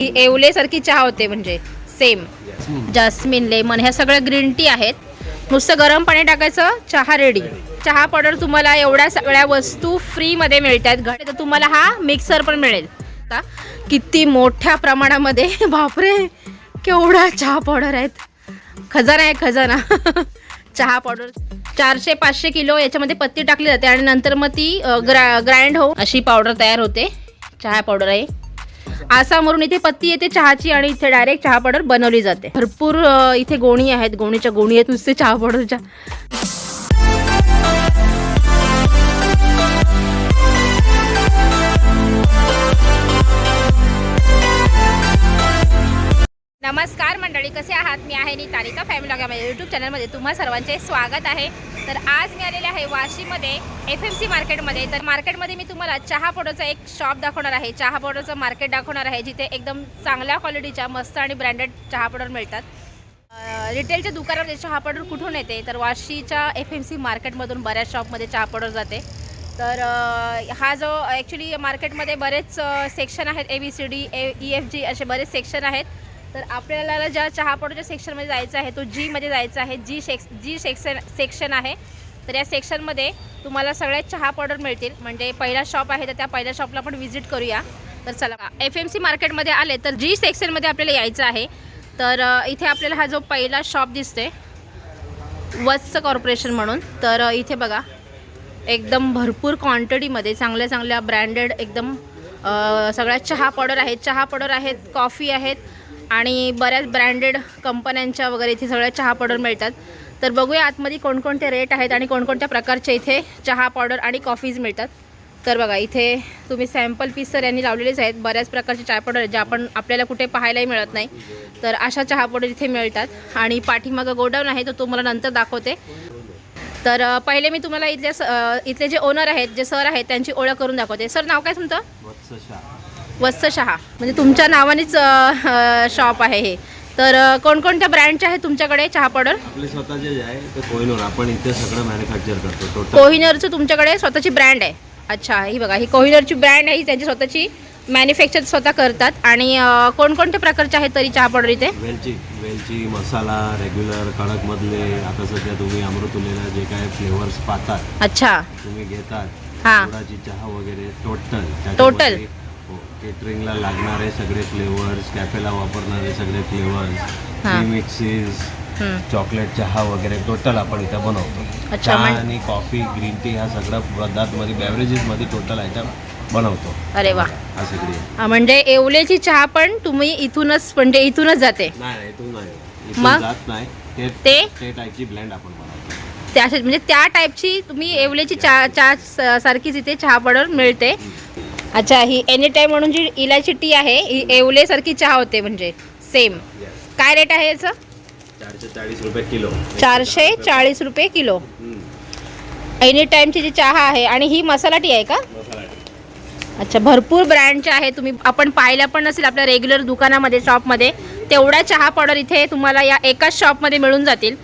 ही येवलेसारखी चहा होते म्हणजे सेम जास्मिन लेमन ह्या सगळ्या ग्रीन टी आहेत. नुसतं गरम पाणी टाकायचं चहा रेडी चहा पावडर तुम्हाला एवढ्या सगळ्या वस्तू फ्रीमध्ये मिळतात. घरी तर तुम्हाला हा मिक्सर पण मिळेल. आता किती मोठ्या प्रमाणामध्ये बापरे केवढा चहा पावडर आहेत. खजाना आहे खजाना. चहा पावडर चारशे पाचशे किलो याच्यामध्ये पत्ती टाकली जाते आणि नंतर मग ती ग्रा ग्राइंड होऊन अशी पावडर तयार होते. चहा पावडर आहे. आसामवरून इथे पत्ती येते चहाची आणि इथे डायरेक्ट चहा पावडर बनवली जाते. भरपूर इथे गोणी आहेत गोणीच्या गोणी आहेत नुसते चहा पावडरच्या नमस्कार मंडळी कसे आहात? मी आहे नी तारिका फॅमिली लॉग माझ्या यूट्यूब चॅनलमध्ये तुम्हा सर्वांचे स्वागत आहे. तर आज मी आलेले आहे वाशीमध्ये एफ एम सी मार्केटमध्ये तर मार्केटमध्ये मी तुम्हाला चहा पावडरचा एक शॉप दाखवणार आहे. चहा पावडरचं मार्केट दाखवणार आहे जिथे एकदम चांगल्या क्वालिटीच्या मस्त आणि ब्रँडेड चहा पावडर मिळतात. रिटेलच्या दुकानामध्ये चहा पावडर कुठून येते? तर वाशीच्या एफ एम सी मार्केटमधून बऱ्याच शॉपमध्ये चहा पावडर जाते. तर हा जो ॲक्च्युली मार्केटमध्ये बरेच सेक्शन आहेत A B C D A E F G असे बरेच सेक्शन आहेत. तर आपल्याला ज्या चहापाडूच्या सेक्शनमध्ये जायचं आहे तो जीमध्ये जायचं आहे. G shakes G section section आहे. तर या सेक्शनमध्ये तुम्हाला सगळ्या चहा पावडर मिळतील. म्हणजे पहिला शॉप आहे तर त्या पहिल्या शॉपला आपण व्हिजिट करूया. तर चला एफ एम सी मार्केटमध्ये आले तर जी सेक्शनमध्ये आपल्याला यायचं आहे. तर इथे आपल्याला हा जो पहिला शॉप दिसते वत्स कॉर्पोरेशन म्हणून. तर इथे बघा एकदम भरपूर क्वांटिटीमध्ये चांगल्या चांगल्या ब्रँडेड एकदम सगळ्या चहा पावडर आहेत. चहा पावडर आहेत कॉफी आहेत. आणि बऱ्याच ब्रँडेड कंपन्यांच्या वगैरे इथे सगळ्या चहा पावडर मिळतात. तर बघूया आतमध्ये कोणकोणते रेट आहेत आणि कोणकोणत्या प्रकारचे इथे चहा पावडर आणि कॉफीज मिळतात. तर बघा इथे तुम्ही सॅम्पल पीस तर यांनी लावलेलेच आहेत. बऱ्याच प्रकारचे चहा पावडर आहेत जे आपण आपल्याला कुठे पाहायलाही मिळत नाही. तर अशा चहा पावडर इथे मिळतात. आणि पाठीमागं गोडाऊन आहे तो तुम्हाला नंतर दाखवते. तर पहिले मी तुम्हाला इथल्या स- इथले जे ओनर आहेत जे सर आहेत त्यांची ओळख करून दाखवते. सर नाव काय तुमचं? वत्स शहा म्हणजे तुमच्या नावानेच शॉप आहे हे. तर कोणकोणत्या ब्रँडचे आहेत तुमच्याकडे चहा पावडर? आपले स्वतःचे जे आहे ते कोहिनूर. आपण इथे सगळं मॅन्युफॅक्चर करतो टोटल कोहिनरचं तुमच्याकडे स्वतःची ब्रँड आहे. अच्छा ही बघा ही कोहिनरची ब्रँड आहे ही त्यांची स्वतःची मॅन्युफॅक्चर स्वतः करतात. आणि कोणकोणत्या प्रकारचे आहेत तरी चहा पावडर इथे? वेलची वेलची मसाला रेग्युलर कडक मधले आता सध्या तुम्ही अमृतुलेला जे काय फ्लेवर्स पाहतात अच्छा. तुम्ही घेतात हां. गुळाची चहा वगैरे टोटल Total? केटरिंगला लागणारे सगळे फ्लेवर्स कॅफेला वापरणारे सगळे फ्लेवर्स. मिक्सीज हं. चॉकलेट चहा वगैरे टोटल आपण इथं बनवतो. चहा आणि कॉफी ग्रीन टी ह्या सगळ्या पदार्थमध्ये बॅवरेजेसमध्ये टोटल आयटम बनवतो. अरे वा. हा सगळी म्हणजे येवलेची चहा पण तुम्ही इथूनच म्हणजे इथूनच जाते. नाही नाही इथून नाही. इथून मग? जात नाही. ते ते? ते टाईपची ब्लेंड आपण बनवतो. त्या म्हणजे त्या टाईपची तुम्ही येवलेची चहा चहा सारखीच इथे चहा पावडर मिळते. अच्छा ही एनी टाईम म्हणून जी इलायची टी आहे ही येवलेसारखी चहा होते म्हणजे सेम काय रेट आहे याचं? चारशे चाळीस रुपये किलो. चारशे चाळीस रुपये किलो. हम्म. एनी टाईमची जी चहा आहे आणि ही मसाला टी आहे का. अच्छा भरपूर ब्रँडच्या आहे. तुम्ही आपण पाहिल्या पण नसेल आपल्या रेग्युलर दुकानामध्ये शॉपमध्ये तेवढ्या चहा पावडर इथे तुम्हाला या एकाच शॉपमध्ये मिळून जातील.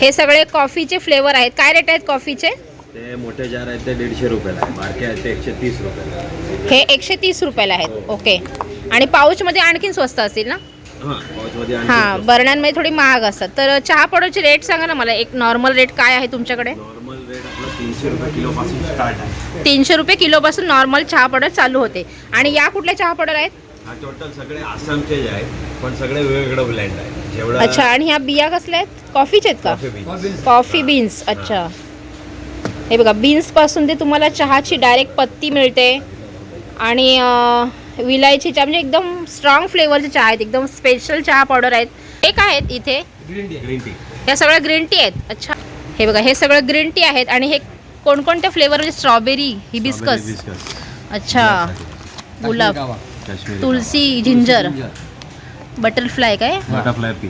हे सगळे कॉफीचे फ्लेवर आहेत. काय रेट आहेत कॉफीचे ते मोठे जार आहेत ते दीडशे रुपयाला आहे बारके आहेत ते एकशे तीस रुपयाला. हे एकशे तीस रुपयाला आहेत. ओके. आणि पाऊचमध्ये आणखीन स्वस्त असतील ना? हां पाऊचमध्ये हां आणखी बरण्यांमध्ये थोडी महाग असतात. तर चहा पावडरचे रेट सांगा ना मला. एक नॉर्मल रेट काय आहे तुमच्याकडे? नॉर्मल रेट आपला तीनशे रुपये किलोपासून स्टार्ट आहे. तीनशे रुपये किलोपासून नॉर्मल चहा पावडर चालू होते. आणि या कुठल्या चहा पावडर आहेत? हा टोटल सगळे आसामचे जे आहेत पण सगळे वेगवेगळं ब्लँड आहे. जेवढं अच्छा आणि ह्या बिया कसल्या आहेत? कॉफीचे आहेत का? कॉफी बीन्स कॉफी बीन्स अच्छा. हे बघा बीन्सपासून ते तुम्हाला चहाची डायरेक्ट पत्ती मिळते. आणि विलायची चहा म्हणजे एकदम स्ट्रॉंग फ्लेवरचे चहा आहेत एकदम स्पेशल चहा पावडर आहेत. हे काय आहेत इथे? ग्रीन टी ह्या सगळ्या ग्रीन टी आहेत. अच्छा. हे बघा हे सगळं ग्रीन टी आहेत आणि हे कोणकोणत्या फ्लेवर म्हणजे स्ट्रॉबेरी हिबिस्कस अच्छा. गुलाब. तुलसी जिंजर बटरफ्लाय काय?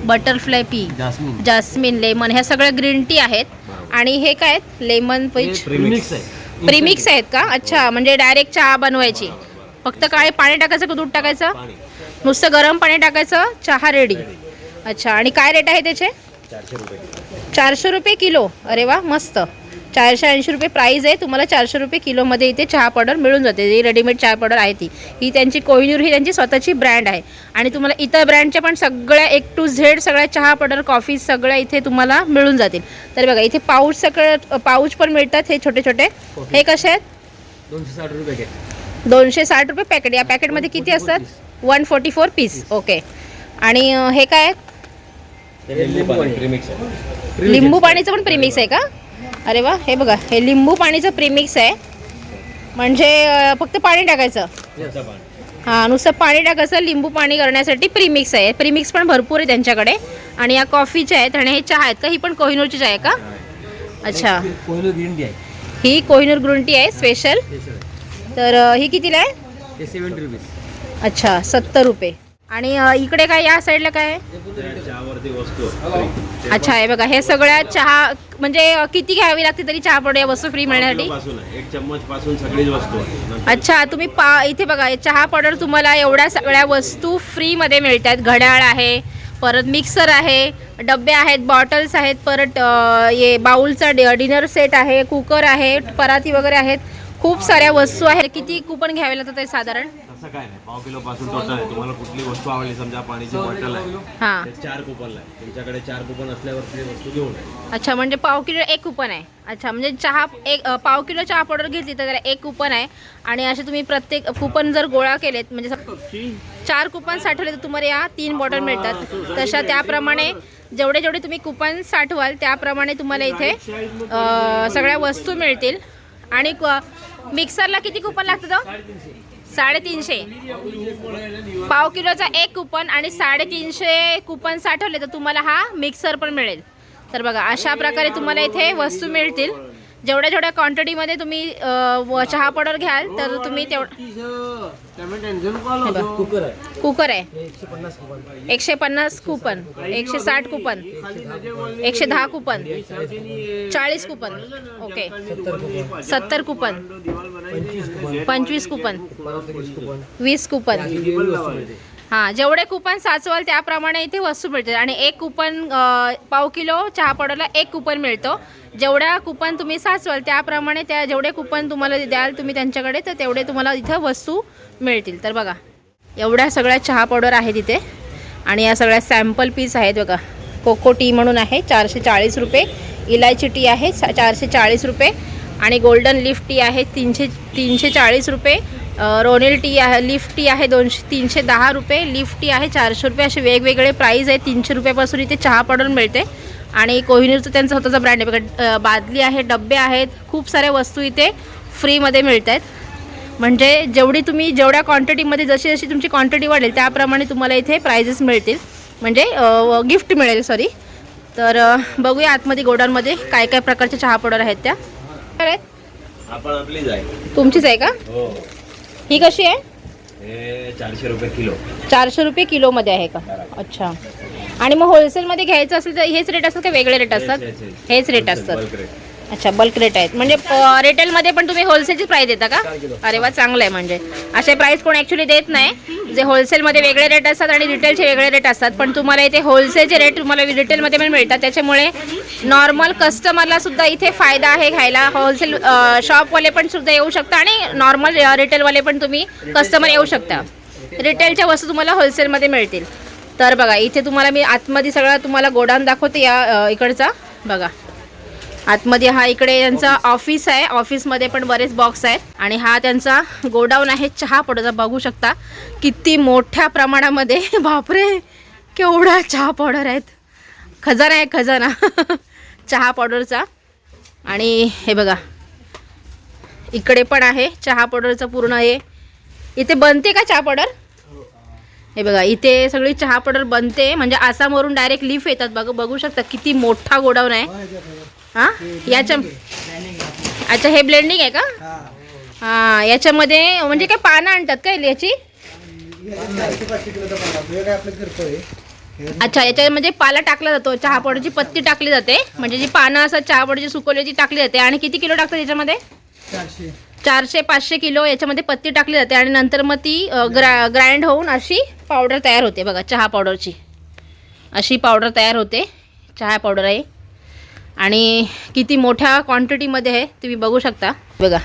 बटरफ्लाय पी जास्मिन लेमन ह्या सगळ्या ग्रीन टी आहेत. आणि हे काय आहेत? लेमन पीच प्रीमिक्स आहे. प्रीमिक्स आहेत का? अच्छा म्हणजे डायरेक्ट चहा बनवायची. फक्त काय पाणी टाकायचं का दूध टाकायचं? पाणी. नुसतं गरम पाणी टाकायचं चहा रेडी अच्छा आणि काय रेट आहे त्याचे? चारशे रुपये. किलो चारशे रुपये किलो. अरे वा मस्त. चारशे ऐंशी रुपये प्राईज आहे. तुम्हाला चारशे रुपये किलोमध्ये इथे चहा पावडर मिळून जाते. जी रेडीमेड चहा पावडर आहे ती. ही त्यांची कोहिनूर ही त्यांची स्वतःची ब्रँड आहे. आणि तुम्हाला इतर ब्रँडच्या पण सगळ्या एक टू झेड सगळ्या चहा पावडर कॉफी सगळ्या इथे तुम्हाला मिळून जातील. तर बघा इथे पाऊच सगळं पाऊच पण मिळतात हे छोटे छोटे. हे कसे आहेत? दोनशे साठ रुपये पॅकेट दोनशे साठ रुपये पॅकेट या पॅकेटमध्ये किती असतात? One forty four piece okay आणि हे काय? आहेत? लिंबू पाणी प्रीमिक्स आहे. लिंबू पाणीचं पण प्रीमिक्स आहे का? अरे वा हे बघा हे लिंबू पाणीचं प्रीमिक्स आहे. म्हणजे फक्त पाणी टाकायचं. हां नुसतं पाणी टाकायचं लिंबू पाणी करण्यासाठी प्रीमिक्स आहे. प्रीमिक्स पण भरपूर आहे त्यांच्याकडे. आणि या कॉफीच्या आहेत आणि हे चहा आहेत का? ही पण कोहिनूरचीच आहे का? अच्छा. ही कोहिनूर ग्रीन टी आहे. स्पेशल तर ही कितीला आहे? अच्छा सत्तर रुपये. आणि इकडे काय या साईडला काय आहे. अच्छा हे बघा हे सगळ्या चहा म्हणजे किती घ्यावी लागते तरी चहा पावडर या वस्तू फ्री मिळण्यासाठी? आहे. एक चम्मच पासून सगळीच वस्तू आहे. नंतर अच्छा तुम्ही पा इथे बघा हे चहा पावडर तुम्हाला एवढ्या सगळ्या वस्तू फ्रीमध्ये मिळतात. घड्याळ आहे परत मिक्सर आहे डबे आहेत बॉटल्स आहेत परत अं, हे बाउलचा डि डिनर सेट आहे कुकर आहे पराती वगैरे आहेत. खूप साऱ्या वस्तू आहेत. किती कुपन घ्यावे लागतात ते साधारण? तसं काय नाही. पाव किलो पासून टोटल आहे. तुम्हाला कुठली वस्तू आवडली? समजा पाणीची बॉटल आहे. हां. ते चार कुपन आहे. तुमच्याकडे चार कुपन असल्यावर ती वस्तू घेऊन आहे अच्छा म्हणजे पाव किलो एक कुपन आहे. अच्छा म्हणजे चहा एक अ, पाव किलो चहा पावडर घेतली तर त्याला एक कुपन आहे. आणि असे तुम्ही प्रत्येक कुपन जर गोळा केलेत म्हणजे सप- चार कुपन साठवले तर तुम्हाला या तीन बॉटल मिळतात. तशा त्याप्रमाणे जेवढे जेवढे तुम्ही कुपन साठवाल त्याप्रमाणे तुम्हाला इथे अ, सगळ्या वस्तू मिळतील. आणि क- मिक्सरला किती कुपन लागतं साडेतीनशे. पाव किलोचा एक कुपन आणि साडेतीनशे कुपन साठवले तर तुम्हाला हा मिक्सर पण मिळेल. तर बघा अशा प्रकारे तुम्हाला इथे वस्तू मिळतील. जेवढ्या जेवढ्या क्वांटिटीमध्ये तुम्ही चहा पावडर घ्याल तर तुम्ही तेवढं कुकर आहे. कुकर आहे. हे एकशे पन्नास कुपन. एकशे साठ कुपन. एकशे दहा कुपन. चाळीस कुपन. ओके. सत्तर कुपन. पंचवीस कुपन. पंचवीस कुपन. वीस कुपन. वीस कुपन. हां जेवढे कुपन साचवाल त्याप्रमाणे इथे वस्तू मिळते आणि एक कुपन पाव किलो चहा पावडरला एक कुपन मिळतो. जेवढ्या कुपन तुम्ही साचवाल त्याप्रमाणे त्या जेवढे कुपन तुम्हाला द्याल तुम्ही त्यांच्याकडे तर तेवढे तुम्हाला इथं वस्तू मिळतील. तर बघा एवढ्या सगळ्या चहा पावडर आहेत इथे. आणि या सगळ्या सॅम्पल पीस आहेत बघा. कोको टी म्हणून आहे चारशे चाळीस रुपये. इलायची टी आहे सा- चारशे चाळीस रुपये. आणि गोल्डन लिफ्ट टी आहे तीनशे तीनशे चाळीस रुपये रोनेल टी आहे लिफ्ट टी आहे दोनशे तीनशे दहा रुपये. लिफ्ट टी आहे चारशे रुपये. असे वेगवेगळे प्राईज आहे. तीनशे रुपयापासून इथे चहा पावडर मिळते. आणि कोहिनूरचं त्यांचा स्वतःचा ब्रँड आहे. बघा बादली आहे डब्बे आहेत. खूप साऱ्या वस्तू इथे फ्रीमध्ये मिळत आहेत म्हणजे जेवढी तुम्ही जेवढ्या क्वांटिटीमध्ये जशी जशी तुमची क्वांटिटी वाढेल त्याप्रमाणे तुम्हाला इथे प्राइजेस मिळतील. म्हणजे गिफ्ट मिळेल सॉरी तर बघूया आतमध्ये गोडाऊनमध्ये काय काय प्रकारच्या चहा पावडर आहेत त्या. आपण आपलीच आहे. तुमचीच आहे का? हो. ही कशी आहे? चारशे रुपये किलो. चारशे रुपये किलोमध्ये आहे का? अच्छा. आणि मग होलसेलमध्ये घ्यायचं असेल तर हेच रेट असतात का? वेगळे रेट असतात? हेच, रेट असतात. अच्छा बल्क रेट आहेत. म्हणजे रिटेलमध्ये पण तुम्ही होलसेलची प्राईस देता का? अरे वा चांगलं आहे म्हणजे. असे प्राईस कोण ॲक्च्युली देत नाही. म्हणजे होलसेलमध्ये वेगळे रेट असतात आणि रिटेलचे वेगळे रेट असतात. पण तुम्हाला इथे होलसेलचे रेट तुम्हाला रिटेलमध्ये पण मिळतात. त्याच्यामुळे नॉर्मल कस्टमरला सुद्धा इथे फायदा आहे घ्यायला. होलसेल शॉपवाले पण सुद्धा येऊ शकता आणि नॉर्मल रिटेलवाले पण तुम्ही कस्टमर येऊ शकता. रिटेलच्या वस्तू तुम्हाला होलसेलमध्ये मिळतील. तर बघा इथे तुम्हाला मी आतमध्ये सगळा तुम्हाला गोडाऊन दाखवते या इकडचा. बघा. आतमध्ये हा इकडे यांचा ऑफिस आहे. ऑफिसमध्ये पण बरेच बॉक्स आहेत. आणि हा त्यांचा गोडाऊन आहे. चहा पावडरचा बघू शकता किती मोठ्या प्रमाणामध्ये. बापरे! केवढा चहा पावडर आहेत. खजाना आहे खजाना. चहा पावडरचा आणि हे बघा. इकडे पण आहे. चहा पावडरचं पूर्ण हे. इथे बनते का चहा पावडर हे बघा. इथे सगळी चहा पावडर बनते. म्हणजे आसामवरून डायरेक्ट लीफ येतात. बघ बघू शकता किती मोठा गोडाऊन आहे. हां? याच्या अच्छा हे ब्लेंडिंग आहे का? हां. याच्यामध्ये म्हणजे काय पानं आणतात काय याची? अच्छा याच्यामध्ये पाला टाकला जातो चहा पावडरची पत्ती टाकली जाते. म्हणजे जी पानं असतात चहा पावडरची सुकवली ती टाकली जाते. आणि किती किलो टाकतात याच्यामध्ये? चारशे. पाचशे किलो याच्यामध्ये पत्ती टाकली जाते. आणि नंतर मग ती ग्रा ग्राइंड होऊन अशी पावडर तयार होते बघा चहा पावडरची. अशी पावडर तयार होते. चहा पावडर आहे. आणि किती मोठ्या क्वांटिटीमध्ये आहे तुम्ही बघू शकता. बघा.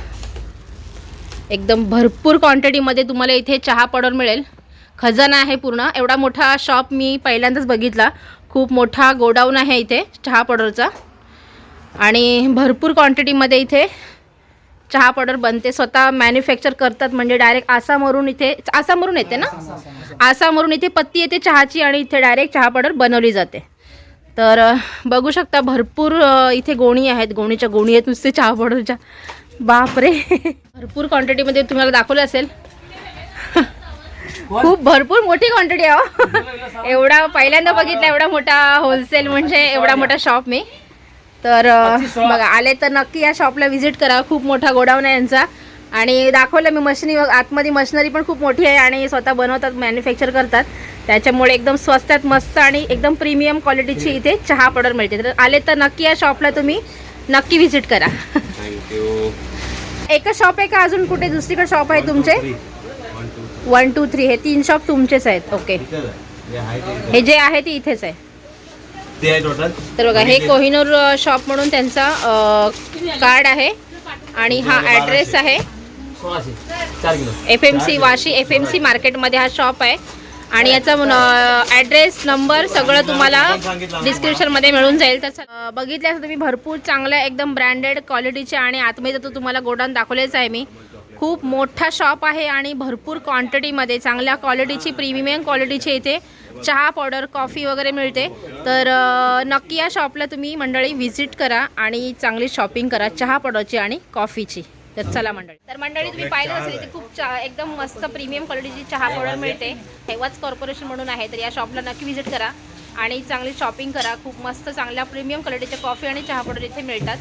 एकदम भरपूर क्वांटिटीमध्ये तुम्हाला इथे चहा पावडर मिळेल. खजाना आहे पूर्ण. एवढा मोठा शॉप मी पहिल्यांदाच बघितला. खूप मोठा गोडाऊन आहे इथे चहा पावडरचा. आणि भरपूर क्वांटिटीमध्ये इथे चहा पावडर बनते. स्वतः मॅन्युफॅक्चर करतात. म्हणजे डायरेक्ट आसामवरून इथे आसामवरून येते ना? आसामवरून इथे पत्ती येते चहाची आणि इथे डायरेक्ट चहा पावडर बनवली जाते. तर बघू शकता भरपूर इथे गोणी आहेत. गोणीच्या गोणी आहेत नुसते चहा पावडरच्या बापरे. भरपूर क्वांटिटीमध्ये तुम्हाला दाखवलं असेल. खूप भरपूर मोठी क्वांटिटी आहे हो. एवढा पहिल्यांदा बघितला एवढा मोठा होलसेल म्हणजे एवढा मोठा शॉप मी. तर बघा आले तर नक्की या शॉपला व्हिजिट करा. खूप मोठा गोडाऊन आहे यांचा. आणि दाखवलं मी मशिनी आतमध्ये मशिनरी पण खूप मोठी आहे आणि स्वतः बनवतात मॅन्युफॅक्चर करतात. त्याच्यामुळे एकदम स्वस्तात मस्त आणि एकदम प्रीमियम क्वालिटीची इथे चहा पावडर मिळते. तर आले तर नक्की या शॉपला तुम्ही नक्की व्हिजिट करा. थँक्यू एकच शॉप आहे का अजून कुठे? दुसरीकडे शॉप आहे तुमचे? वन टू थ्री हे तीन शॉप तुमचेच आहेत. ओके हे जे आहे ते इथेच आहे. तर बघा हे कोहिनूर शॉप म्हणून त्यांचा कार्ड आहे. आणि हा ॲड्रेस आहे. F M C Vashi F M C मार्केटमध्ये हा शॉप आहे. आणि याचा ॲड्रेस नंबर सगळं तुम्हाला डिस्क्रिप्शनमध्ये मिळून जाईल. तर बघितल्यास तुम्ही भरपूर चांगल्या एकदम ब्रँडेड क्वालिटीचे आणि आतमध्ये तर तुम्हाला गोडाऊन दाखवलेच आहे मी. खूप मोठा शॉप आहे आणि भरपूर क्वांटिटीमध्ये चांगल्या क्वालिटीची प्रीमियम क्वालिटीची इथे चहा पावडर कॉफी वगैरे मिळते. तर नक्की या शॉपला तुम्ही मंडळी व्हिजिट करा आणि चांगली शॉपिंग करा चहा पावडरची आणि कॉफीची तर चला मंडळी. तर मंडळी तुम्ही पाहिलं असेल इथे खूप एकदम मस्त प्रीमियम क्वालिटीची चहा पावडर मिळते. हेवाच कॉर्पोरेशन म्हणून आहे तर या शॉपला नक्की व्हिजिट करा. आणि चांगली शॉपिंग करा. खूप मस्त चांगल्या प्रीमियम क्वालिटीच्या कॉफी आणि चहा पावडर इथे मिळतात.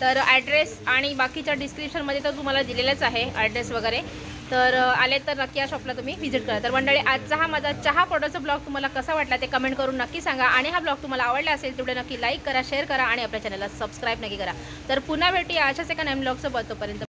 तर ॲड्रेस आणि बाकीच्या डिस्क्रिप्शनमध्ये तर तुम्हाला दिलेलंच आहे ॲड्रेस वगैरे. तर आले तर नक्की या शॉपला तुम्ही व्हिजिट करा. तर मंडळी आजचा हा माझा चहा पावडरचा ब्लॉग तुम्हाला कसा वाटला ते कमेंट करून नक्की सांगा. आणि हा ब्लॉग तुम्हाला आवडला असेल तेवढे नक्की लाईक करा शेअर करा आणि आपल्या चॅनलला सबस्क्राईब नक्की करा. तर पुन्हा भेटूया अशाच एका नवीन ब्लॉगसोबत तोपर्यंत